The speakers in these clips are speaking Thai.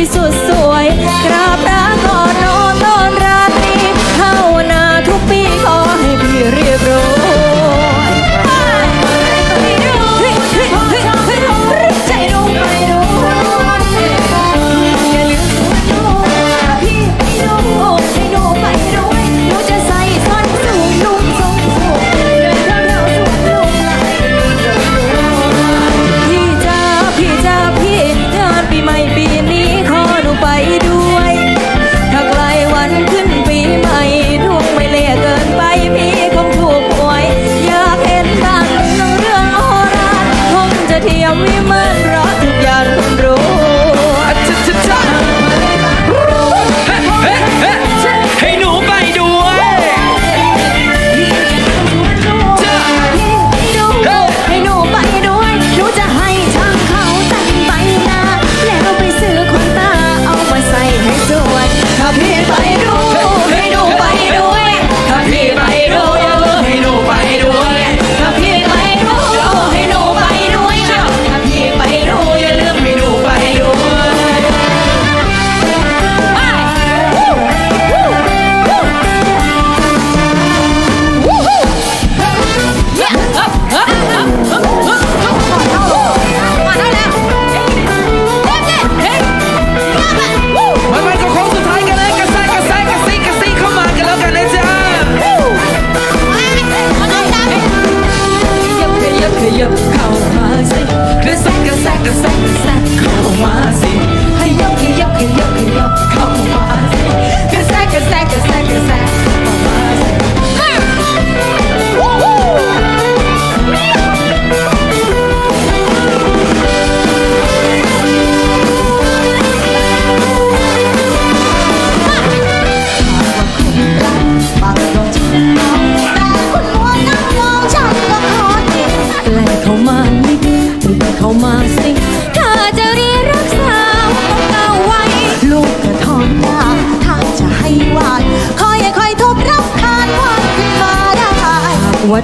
Christos.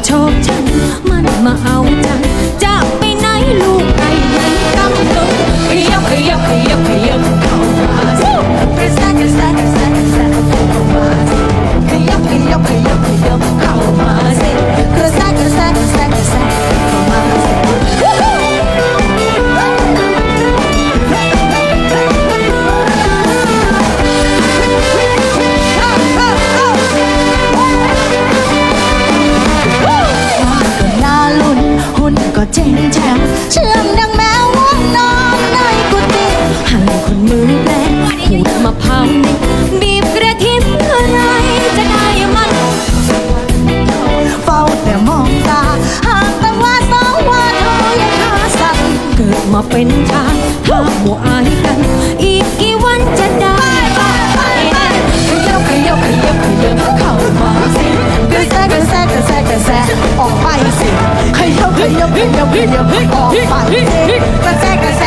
โชคฉันมันมาเอา Có thể. เดี๋ยวออกไปกระแทกกระแท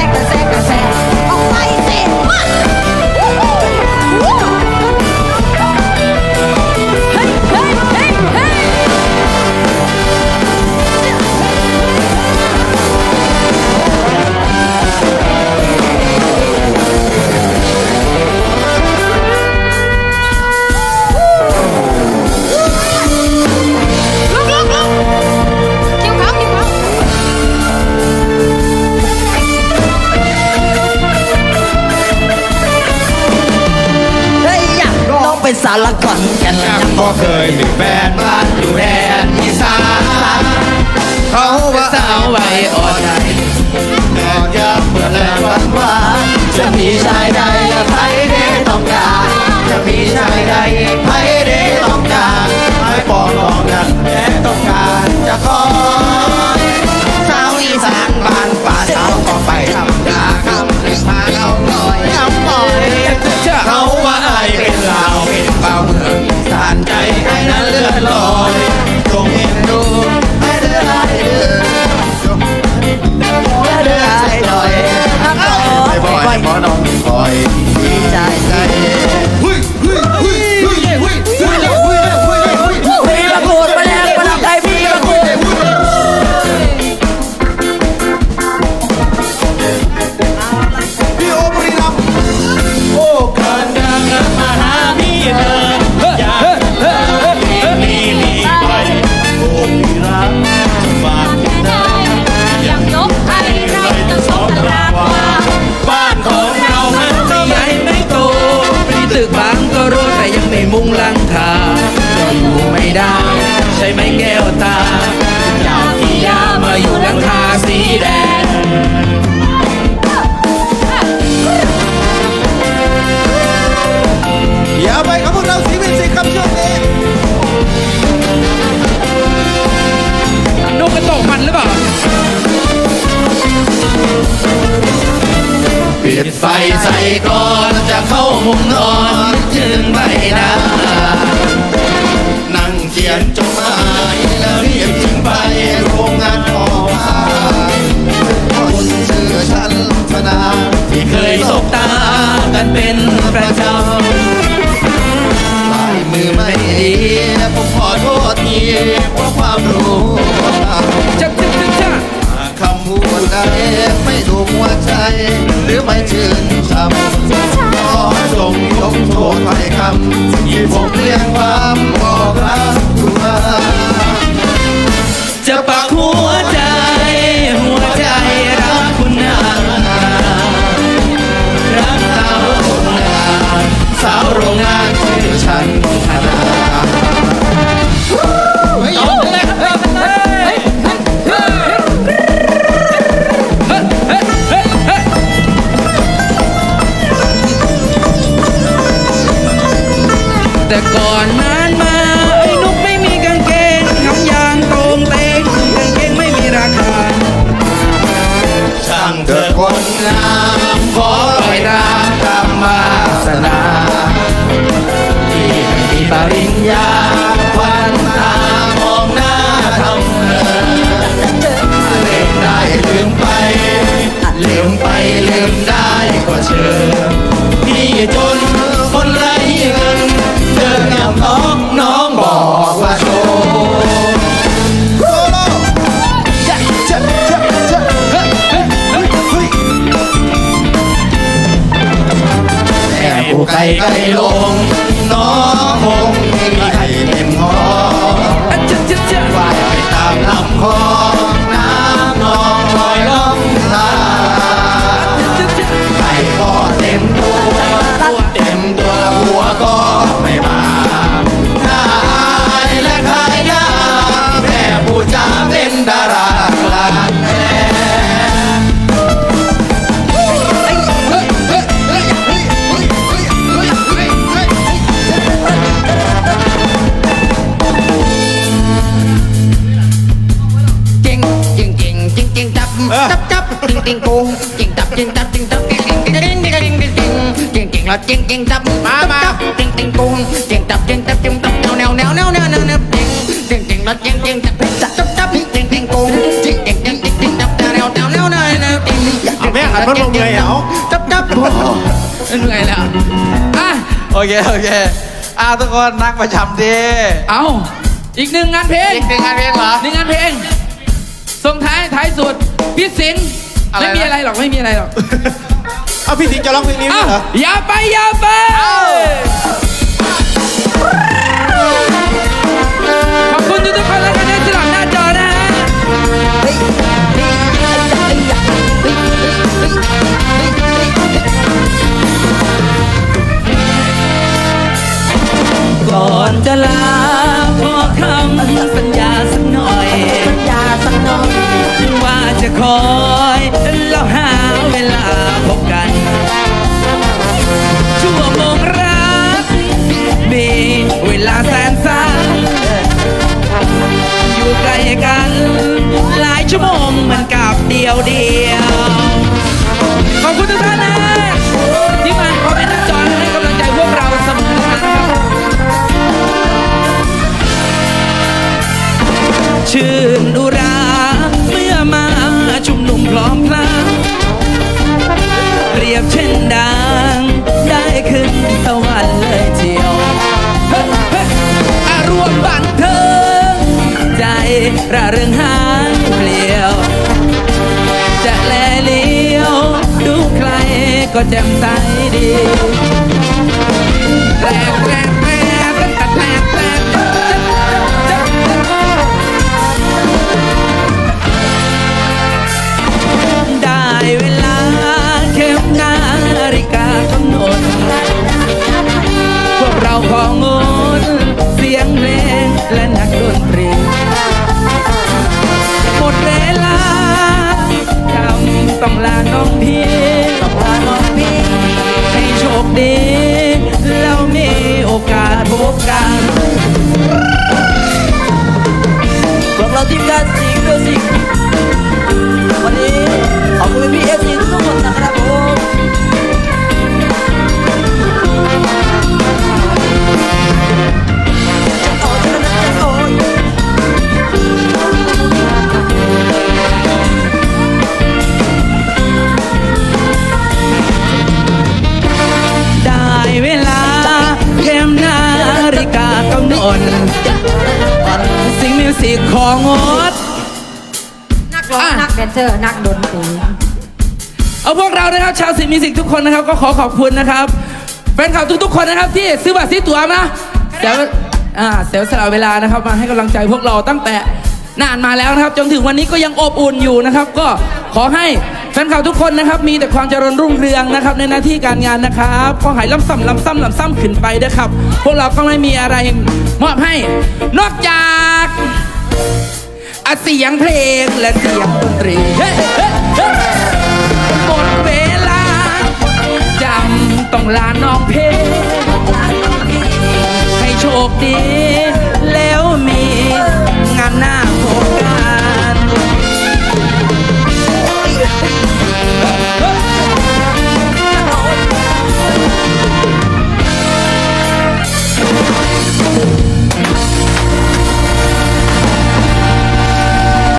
ขอนแก่นยังบ่เคยมีแฟนบ้านอยู่แดนอีสานเขาว่าสาวไว้อ่อนใจแอกยัาเมื่อแลหวานหวานจะมีชายใดใครได้ต้องการจะมีชายใดใครได้ต้องการไม่ปองรองกันแต่ต้องการจะขอ ใช่ไหมแก้วตาอยากที่ยามาอยู่หลังคาสีแดงอย่าไปกับพวกเราสีวินสิครับช่วงนี้นกกระตกมันหรือเปล่าปิดไฟใส่ก่อนจะเข้ามุมนอนจึงไม่นานั่งเขียนจด กันเป็นประจลายมือไม่ดีผมขอโทษทีเพราะความรู้จับจับจับจับคำพูดใดไม่ถูกหัวใจ หรือไม่ชื่นชมขอจงยกโทษให้คำที่ผมเรียกความบอกรัก แต่ก่อนนั้นมาไอ้นุกไม่มีกางเกงทำยางตรงเตงกางเกงไม่มีราคาช่างเถิดคนงามขอปล่อยตามกรรมาสนาที่ให้มีปริญญา ลง น้องคงไม่มีใครเต็มคอจจ๊ะจ๊ะว่ายตามลำคอน้ำนองลอยล่องลาจ๊ะจ๊ะไก่ก็เต็มตัว จับจริงจริงปูจริงจับจริงจับจริงจับจริงจริงจริงจริงจริงจริงจริงจริงจริงแล้วจริงจริงจับมามาจริงจริงปูจริงจับจริงจับจริงจับแนวแนวแนวแนวแนวแนวจริงจริงจริงแล้วจริงจริงจับจับจับจับจริงจริงปูจริงจริงจริงจริงจริงจับแนวแนวแนวแนวแนวจริงแม่หันมันลงเลยเหรอจับจับเหนื่อยแล้วอะโอเคโอเคอ่าทุกคนนักประจำดีเอาอีกหนึ่งงานเพลงอีกหนึ่งงานเพลงเหรอหนึ่งงานเพลงส่งท้ายท้ายสุดพี่สิงห์ อะไรนะไม่มีอะไรหรอกไม่มีอะไรหรอกเอาพี่สิงห์จะร้องเพลงนี้ด้เอ้าวยเหรอ อย่าไปอย่าไปขอบคุณทุกๆคนแล้วกันนะที่หลังหน้าจอนะฮะก่อนจะลาขอคำสัญญาสักหน่อย สัญญาสักหน่อยว่าจะคอ ใกล้กัน หลายชั่วโมงเหมือนกับเดียวเดียว ขอบคุณทุกท่านนะที่มาคอมเมนต์หน้าจอให้กำลังใจพวกเราเสมอนะครับชื่นอุราเมื่อมาชุมนุมพร้อมพลังเปรียบเช่นดัง ได้ขึ้นสวรรค์เลยเจียวเอารวมบันเทิ ระเริงหางเปลี่ยว จะแลเลี้ยว ดูใครก็แจ่มใสดี เราทีมงานสิงห์มิวสิกวันนี้ขอบคุณพี่เอฟซีทุกคนนะครับผมได้เวลาเข็มนาฬิกากำหนด วสิกของงด นักร้องนักแดนเซอร์ นักดนตรีเอาพวกเรานะครับชาวสิมิวสิกทุกคนนะครับ ก็ขอขอบคุณนะครับแฟนคลับทุกๆคนนะครับ ที่ซื้อบัตรซื้อตั๋วมาเดี๋ยวอ่าเสียสละเวลานะครับ มาให้กำลังใจพวกเราตั้งแต่นานมาแล้วนะครับ จนถึงวันนี้ก็ยังอบอุ่นอยู่นะครับ ก็ขอให้แฟนคลับทุกคนนะครับ มีแต่ความเจริญรุ่งเรืองนะครับ ในหน้าที่การงานนะครับขอให้ล้ำซ้ำล้ำซ้ำล้ำซ้ำขึ้นไปนะครับ พวกเราก็ไม่มีอะไรมอบให้นอกจาก อะเสียงเพลงและเสียงดนตรีเฮ้เฮ้เฮ้หมดเวลาจำต้องลาน้องเพลงให้โชคดี